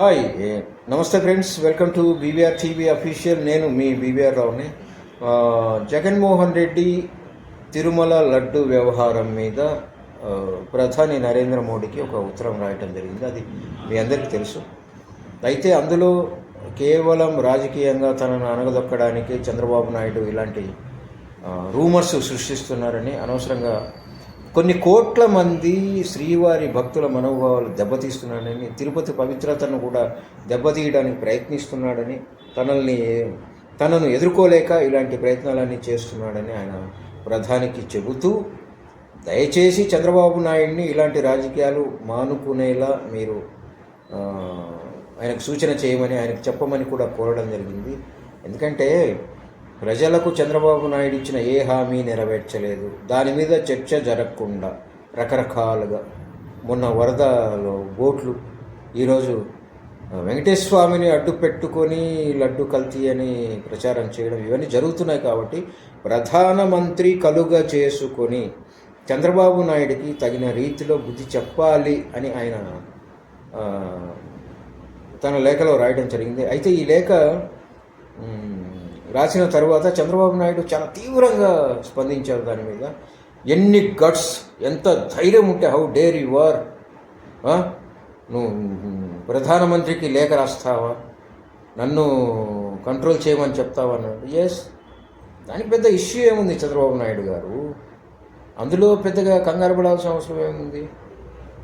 Hi. నమస్తే friends. Welcome to BVR TV official. నేను మీ బీవీఆర్ రావుని. జగన్మోహన్ రెడ్డి తిరుమల లడ్డు వ్యవహారం మీద ప్రధాని నరేంద్ర మోడీకి ఒక ఉత్తరం రాయటం జరిగింది. అది మీ అందరికీ తెలుసు. అయితే అందులో కేవలం రాజకీయంగా తనను అనగదొక్కడానికి చంద్రబాబు నాయుడు ఇలాంటి రూమర్స్ సృష్టిస్తున్నారని అనవసరంగా కొన్ని కోట్ల మంది శ్రీవారి భక్తుల మనోభావాలు దెబ్బతీస్తున్నాడని తిరుపతి పవిత్రతను కూడా దెబ్బతీయడానికి ప్రయత్నిస్తున్నాడని తనల్ని తనను ఎదుర్కోలేక ఇలాంటి ప్రయత్నాలన్నీ చేస్తున్నాడని ఆయన ప్రధానికి చెబుతూ దయచేసి చంద్రబాబు నాయుడిని ఇలాంటి రాజకీయాలు మానుకునేలా మీరు ఆయనకు సూచన చేయమని ఆయనకు చెప్పమని కూడా కోరడం జరిగింది. ఎందుకంటే ప్రజలకు చంద్రబాబు నాయుడు ఇచ్చిన ఏ హామీ నెరవేర్చలేదు. దాని మీద చర్చ జరగకుండా రకరకాలుగా మొన్న వరదలో బోట్లు ఈరోజు వెంకటేశ్వర స్వామిని అడ్డు పెట్టుకొని లడ్డు కల్తీ అని ప్రచారం చేయడం ఇవన్నీ జరుగుతున్నాయి కాబట్టి ప్రధానమంత్రి కలుగ చేసుకొని చంద్రబాబు నాయుడికి తగిన రీతిలో బుద్ధి చెప్పాలి అని ఆయన తన లేఖలో రాయడం జరిగింది. అయితే ఈ లేఖ రాసిన తర్వాత చంద్రబాబు నాయుడు చాలా తీవ్రంగా స్పందించారు దాని మీద. ఎన్ని గట్స్ ఎంత ధైర్యం ఉంటే హౌ డేర్ యు ఆర్ నువ్వు ప్రధానమంత్రికి లేఖ రాస్తావా? నన్ను కంట్రోల్ చేయమని చెప్తావా అన్నాడు. ఎస్ దానికి పెద్ద ఇష్యూ ఏముంది చంద్రబాబు నాయుడు గారు? అందులో పెద్దగా కంగారు పడాల్సిన అవసరం ఏముంది?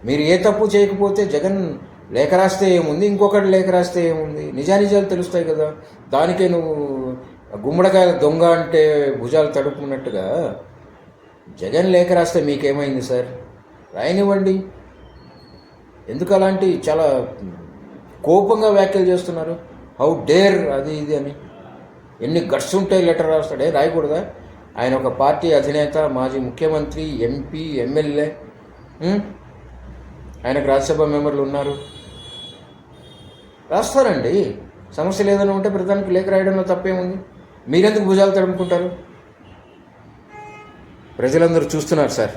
మీరు ఏ తప్పు చేయకపోతే జగన్ లేఖ రాస్తే ఏముంది? ఇంకొకటి లేఖ రాస్తే ఏముంది? నిజానిజాలు తెలుస్తాయి కదా. దానికే నువ్వు గుమ్మడికాయల దొంగ అంటే భుజాలు తడుపుకున్నట్టుగా జగన్ లేఖ రాస్తే మీకేమైంది సార్? రాయనివ్వండి. ఎందుకు అలాంటి చాలా కోపంగా వ్యాఖ్యలు చేస్తున్నారు? హౌ డేర్ అది ఇది అని. ఎన్ని గట్స్ ఉంటాయి లెటర్ రాస్తాడే? రాయకూడదా? ఆయన ఒక పార్టీ అధినేత మాజీ ముఖ్యమంత్రి ఎంపీ ఎమ్మెల్యే ఆయనకు రాజ్యసభ మెంబర్లు ఉన్నారు. రాస్తారండి. సమస్య లేదని ఉంటే ప్రధానికి లేఖ రాయడంలో తప్పేముంది? మీరెందుకు భుజాలు తడుముకుంటారు? ప్రజలందరూ చూస్తున్నారు సార్.